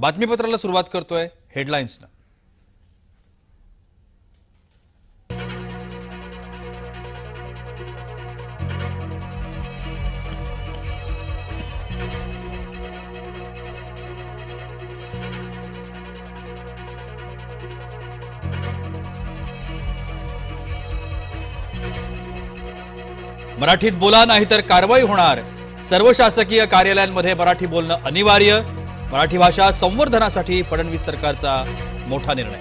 बातमीपत्राला सुरुवात करतोय हेडलाईन्सनं मराठीत बोला नाही तर कारवाई होणार. सर्व शासकीय कार्यालयांमध्ये मराठी बोलणं अनिवार्य. मराठी भाषा संवर्धनासाठी फडणवीस सरकारचा मोठा निर्णय.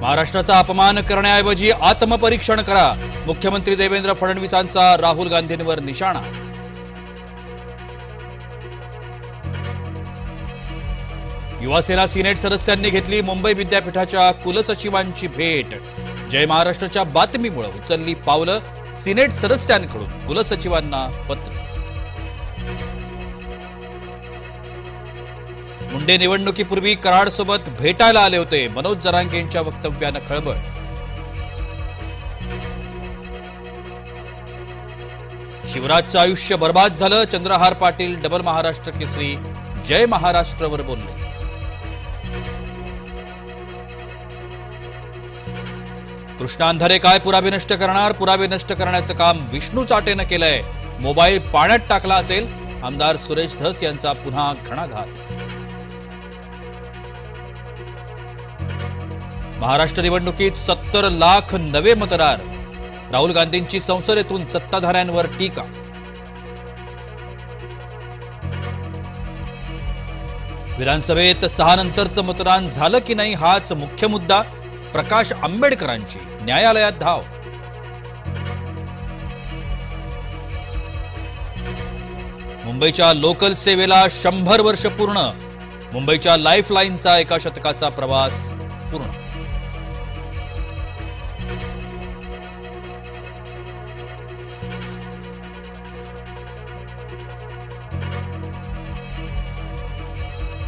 महाराष्ट्राचा अपमान करण्याऐवजी आत्मपरीक्षण करा मुख्यमंत्री देवेंद्र फडणवीसांचा राहुल गांधींवर निशाणा. युवासेना सिनेट सदस्यांनी घेतली मुंबई विद्यापीठाच्या कुलसचिवांची भेट. जय महाराष्ट्राच्या बातमीमुळे उचलली पावलं सिनेट सदस्यांकडून. कुलसचिवांना पत्र. मुंडे निवडणुकीपूर्वी कराडसोबत भेटायला आले होते. मनोज जरांगेंच्या वक्तव्यानं खळबळ. शिवराजचं आयुष्य बर्बाद झालं. चंद्रहार पाटील डबल महाराष्ट्र केसरी जय महाराष्ट्रवर बोलले. कृष्णांधारे काय पुरावे नष्ट करणार? पुरावे नष्ट करण्याचं काम विष्णू चाटेनं केलंय. मोबाईल पाण्यात टाकला असेल आमदार सुरेश धस यांचा पुन्हा घणाघात. महाराष्ट्र निवडणुकीत सत्तर लाख नवे मतदार. राहुल गांधींची संसदेतून सत्ताधाऱ्यांवर टीका. विधानसभेत सहा नंतरचं मतदान झालं की नाही हाच मुख्य मुद्दा. प्रकाश आंबेडकरांची न्यायालयात धाव. मुंबईच्या लोकल सेवेला शंभर वर्ष पूर्ण मुंबईच्या लाईफलाईनचा एका शतकाचा प्रवास पूर्ण.